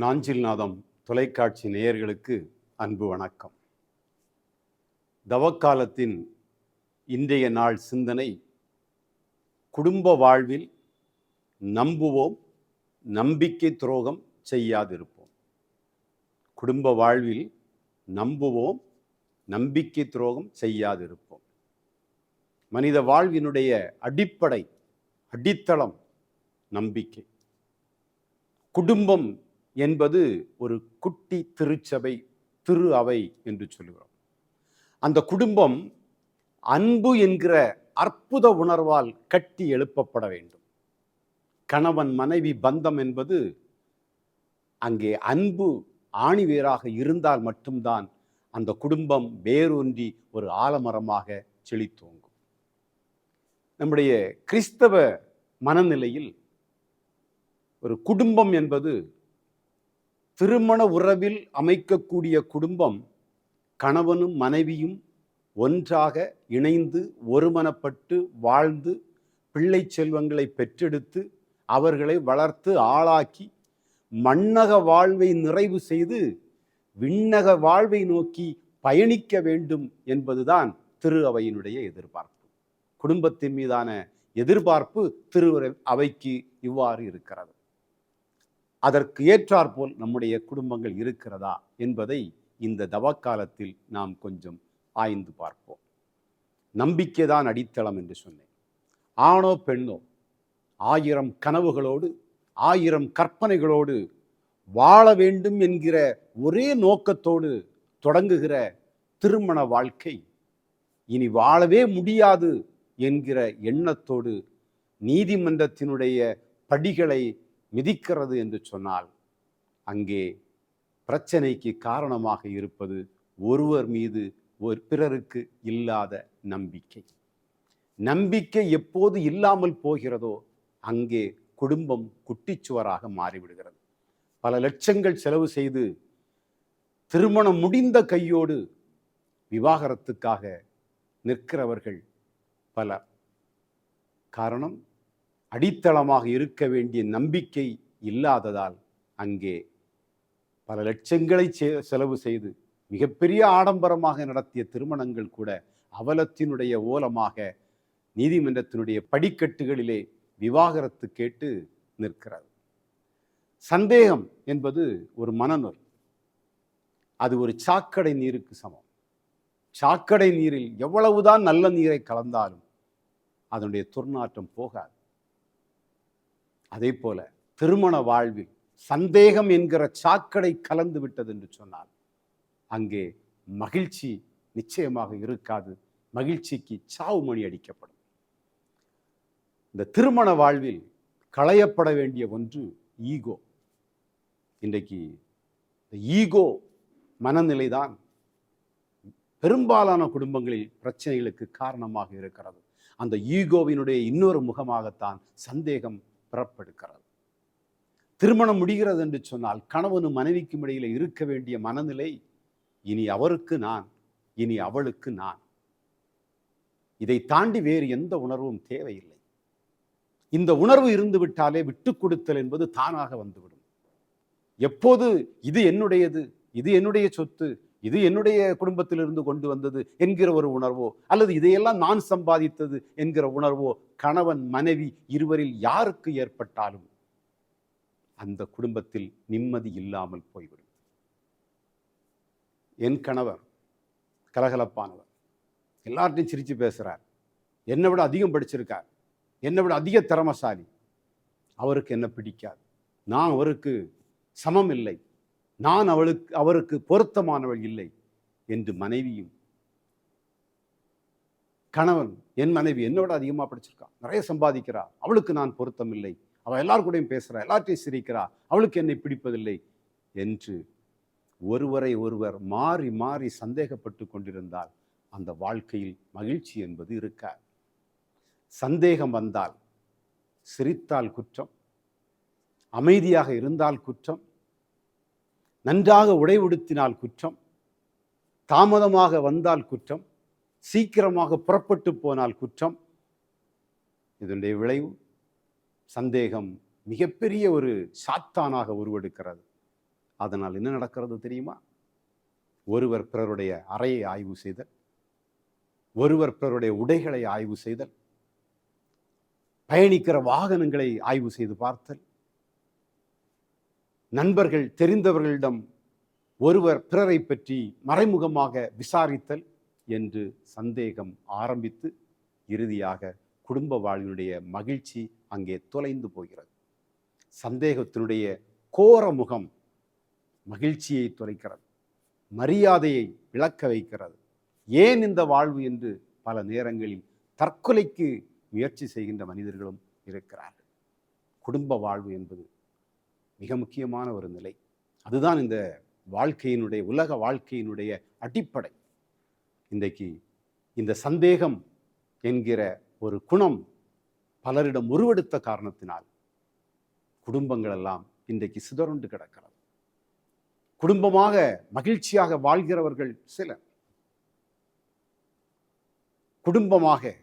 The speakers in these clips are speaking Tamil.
நாஞ்சில்நாதம் தொலைக்காட்சி நேயர்களுக்கு அன்பு வணக்கம். தவக்காலத்தின் இன்றைய நாள் சிந்தனை குடும்ப வாழ்வில் நம்புவோம் நம்பிக்கை துரோகம் செய்யாதிருப்போம். குடும்ப வாழ்வில் நம்புவோம் நம்பிக்கை துரோகம் செய்யாதிருப்போம். மனித வாழ்வினுடைய அடிப்படை அடித்தளம் நம்பிக்கை. குடும்பம் என்பது ஒரு குட்டி திருச்சபை திரு அவை என்று சொல்லுகிறோம். அந்த குடும்பம் அன்பு என்கிற அற்புத உணர்வால் கட்டி எழுப்பப்பட வேண்டும். கணவன் மனைவி பந்தம் என்பது அங்கே அன்பு ஆணிவேராக இருந்தால் மட்டும்தான் அந்த குடும்பம் வேரூன்றி ஒரு ஆலமரமாக செழித்தோங்கும் நம்முடைய கிறிஸ்தவ மனநிலையில் ஒரு குடும்பம் என்பது திருமண உறவில் அமைக்கக்கூடிய குடும்பம் கணவனும் மனைவியும் ஒன்றாக இணைந்து ஒருமனப்பட்டு வாழ்ந்து பிள்ளை செல்வங்களை பெற்றெடுத்து அவர்களை வளர்த்து ஆளாக்கி மண்ணக வாழ்வை நிறைவு செய்து விண்ணக வாழ்வை நோக்கி பயணிக்க வேண்டும் என்பதுதான் திரு அவையினுடைய எதிர்பார்ப்பு. குடும்பத்தின் மீதான எதிர்பார்ப்பு திரு அவைக்கு இவ்வாறு இருக்கிறது. அதற்கு ஏற்றாற்போல் நம்முடைய குடும்பங்கள் இருக்கிறதா என்பதை இந்த தவக்காலத்தில் நாம் கொஞ்சம் ஆய்ந்து பார்ப்போம். நம்பிக்கைதான் அடித்தளம் என்று சொன்னேன். ஆணோ பெண்ணோ ஆயிரம் கனவுகளோடு ஆயிரம் கற்பனைகளோடு வாழ வேண்டும் என்கிற ஒரே நோக்கத்தோடு தொடங்குகிற திருமண வாழ்க்கை இனி வாழவே முடியாது என்கிற எண்ணத்தோடு நீதிமன்றத்தினுடைய படிகளை மிதிக்கிறது என்று சொன்னால் அங்கே பிரச்சனைக்கு காரணமாக இருப்பது ஒருவர் மீது ஒரு பிறருக்கு இல்லாத நம்பிக்கை. நம்பிக்கை எப்போது இல்லாமல் போகிறதோ அங்கே குடும்பம் குட்டிச்சுவராக மாறிவிடுகிறது. பல லட்சங்கள் செலவு செய்து திருமணம் முடிந்த கையோடு விவாகரத்துக்காக நிற்கிறவர்கள் பலர். காரணம்? அடித்தளமாக இருக்க வேண்டிய நம்பிக்கை இல்லாததால் அங்கே பல லட்சங்களை செலவு செய்து மிகப்பெரிய ஆடம்பரமாக நடத்திய திருமணங்கள் கூட அவலத்தினுடைய ஓலமாக நீதிமன்றத்தினுடைய படிக்கட்டுகளிலே விவாகரத்து கேட்டு நிற்கிறது. சந்தேகம் என்பது ஒரு மனநோய். அது ஒரு சாக்கடை நீருக்கு சமம். சாக்கடை நீரில் எவ்வளவுதான் நல்ல நீரை கலந்தாலும் அதனுடைய துர்நாற்றம் போகாது. அதே போல திருமண வாழ்வில் சந்தேகம் என்கிற சாக்கடை கலந்து விட்டது என்று சொன்னால் அங்கே மகிழ்ச்சி நிச்சயமாக இருக்காது. மகிழ்ச்சிக்கு சாவு மணி அடிக்கப்படும். இந்த திருமண வாழ்வில் களையப்பட வேண்டிய ஒன்று ஈகோ. இன்றைக்கு இந்த ஈகோ மனநிலைதான் பெரும்பாலான குடும்பங்களில் பிரச்சனைகளுக்கு காரணமாக இருக்கிறது. அந்த ஈகோவினுடைய இன்னொரு முகமாகத்தான் சந்தேகம் பிறப்பெடுக்கிறது திருமணம் முடிகிறது என்று சொன்னால் கணவனும் மனைவிக்கும் இடையில இருக்க வேண்டிய மனநிலை இனி அவருக்கு நான் இனி அவளுக்கு நான். இதை தாண்டி வேறு எந்த உணர்வும் தேவையில்லை. இந்த உணர்வு இருந்து விட்டாலே விட்டு கொடுத்தல் என்பது தானாக வந்துவிடும். எப்போது இது என்னுடையது இது என்னுடைய சொத்து இது என்னுடைய குடும்பத்திலிருந்து கொண்டு வந்தது என்கிற ஒரு உணர்வோ அல்லது இதையெல்லாம் நான் சம்பாதித்தது என்கிற உணர்வோ கணவன் மனைவி இருவரில் யாருக்கு ஏற்பட்டாலும் அந்த குடும்பத்தில் நிம்மதி இல்லாமல் போய்விடும். என் கணவர் கலகலப்பானவர். எல்லார்ட்டையும் சிரித்து பேசுகிறார் என்னை விட அதிகம் படிச்சிருக்கார். என்னை விட அதிக திறமசாலி. அவருக்கு என்ன பிடிக்காது. நான் அவருக்கு சமம் இல்லை நான் அவளுக்கு அவருக்கு பொருத்தமானவள் இல்லை என்று மனைவியும் கணவன் என் மனைவி என்னோட அதிகமாக படிச்சிருக்கான் நிறைய சம்பாதிக்கிறா. அவளுக்கு நான் பொருத்தம் இல்லை அவள் எல்லார் கூடயும் பேசுகிறா எல்லாத்தையும் சிரிக்கிறா. அவளுக்கு என்னை பிடிப்பதில்லை என்று ஒருவரை ஒருவர் மாறி மாறி சந்தேகப்பட்டு கொண்டிருந்தால் அந்த வாழ்க்கையில் மகிழ்ச்சி என்பது இருக்க சந்தேகம் வந்தால் சிரித்தால் குற்றம் அமைதியாக இருந்தால் குற்றம் நன்றாக உடைவுடுத்தினால் குற்றம் தாமதமாக வந்தால் குற்றம் சீக்கிரமாக புறப்பட்டு போனால் குற்றம். இதனுடைய விளைவு சந்தேகம் மிகப்பெரிய ஒரு சாத்தானாக உருவெடுக்கிறது. அதனால் என்ன நடக்கிறது தெரியுமா? ஒருவர் பிறருடைய அறையை ஆய்வு செய்தல் ஒருவர் பிறருடைய உடைகளை ஆய்வு செய்தல் பயணிக்கிற வாகனங்களை ஆய்வு செய்து பார்த்தல் நண்பர்கள் தெரிந்தவர்களிடம் ஒருவர் பிறரை பற்றி மறைமுகமாக விசாரித்தல் என்று சந்தேகம் ஆரம்பித்து இறுதியாக குடும்ப வாழ்வினுடைய மகிழ்ச்சி அங்கே தொலைந்து போகிறது. சந்தேகத்தினுடைய கோர முகம் மகிழ்ச்சியை தொலைக்கிறது. மரியாதையை விளக்க வைக்கிறது. ஏன் இந்த வாழ்வு என்று பல நேரங்களில் தற்கொலைக்கு முயற்சி செய்கின்ற மனிதர்களும் இருக்கிறார்கள். குடும்ப வாழ்வு என்பது மிக முக்கியமான ஒரு நிலை. அதுதான் இந்த வாழ்க்கையினுடைய உலக வாழ்க்கையினுடைய அடிப்படை. இன்றைக்கு இந்த சந்தேகம் என்கிற ஒரு குணம் பலரிடம் உருவெடுத்த காரணத்தினால் குடும்பங்களெல்லாம் இன்றைக்கு சிதறுண்டு கிடக்கிறது. குடும்பமாக மகிழ்ச்சியாக வாழ்கிறவர்கள் சிலர். குடும்பமாக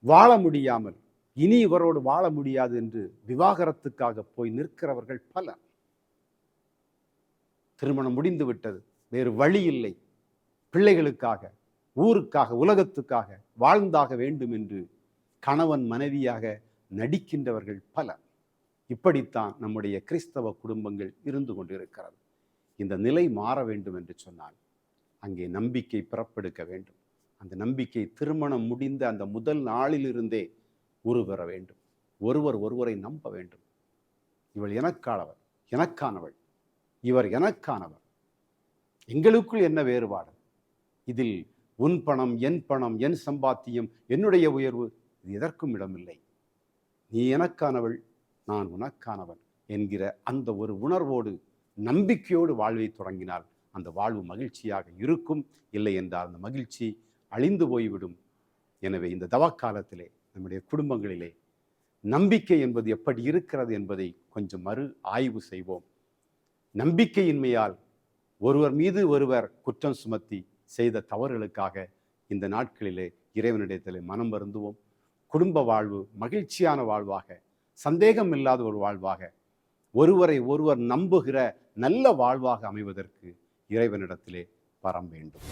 வாழ முடியாமல் இனி இவரோடு வாழ முடியாது என்று விவாகரத்துக்காக போய் நிற்கிறவர்கள் பலர். திருமணம் முடிந்து விட்டது வேறு வழி இல்லை. பிள்ளைகளுக்காக ஊருக்காக உலகத்துக்காக வாழ்ந்தாக வேண்டும் என்று கணவன் மனைவியாக நடிக்கின்றவர்கள் பலர். இப்படித்தான் நம்முடைய கிறிஸ்தவ குடும்பங்கள் இருந்து கொண்டிருக்கிறது. இந்த நிலை மாற வேண்டும் என்று சொன்னால் அங்கே நம்பிக்கை பிறப்பெடுக்க வேண்டும். அந்த நம்பிக்கை திருமணம் முடிந்த அந்த முதல் நாளிலிருந்தே உருவெற வேண்டும். ஒருவர் ஒருவரை நம்ப வேண்டும். இவள் எனக்கானவர் எனக்கானவள் இவர் எனக்கானவர். எங்களுக்குள் என்ன வேறுபாடு? இதில் உன் பணம் என் பணம் என் சம்பாத்தியம் என்னுடைய உயர்வு இது எதற்கும் இடமில்லை. நீ எனக்கானவள் நான் உனக்கானவன் என்கிற அந்த ஒரு உணர்வோடு நம்பிக்கையோடு வாழ்வை தொடங்கினால் அந்த வாழ்வு மகிழ்ச்சியாக இருக்கும். இல்லை என்றால் அந்த மகிழ்ச்சி அழிந்து போய்விடும். எனவே இந்த தவக்காலத்திலே நம்முடைய குடும்பங்களிலே நம்பிக்கை என்பது எப்படி இருக்கிறது என்பதை கொஞ்சம் மறு ஆய்வு செய்வோம். நம்பிக்கையின்மையால் ஒருவர் மீது ஒருவர் குற்றம் சுமத்தி செய்த தவறுகளுக்காக இந்த நாட்களிலே இறைவனிடத்தில் மனம் வருந்துவோம். குடும்ப வாழ்வு மகிழ்ச்சியான வாழ்வாக சந்தேகம் இல்லாத ஒரு வாழ்வாக ஒருவரை ஒருவர் நம்புகிற நல்ல வாழ்வாக அமைவதற்கு இறைவனிடத்திலே வரம் வேண்டும்.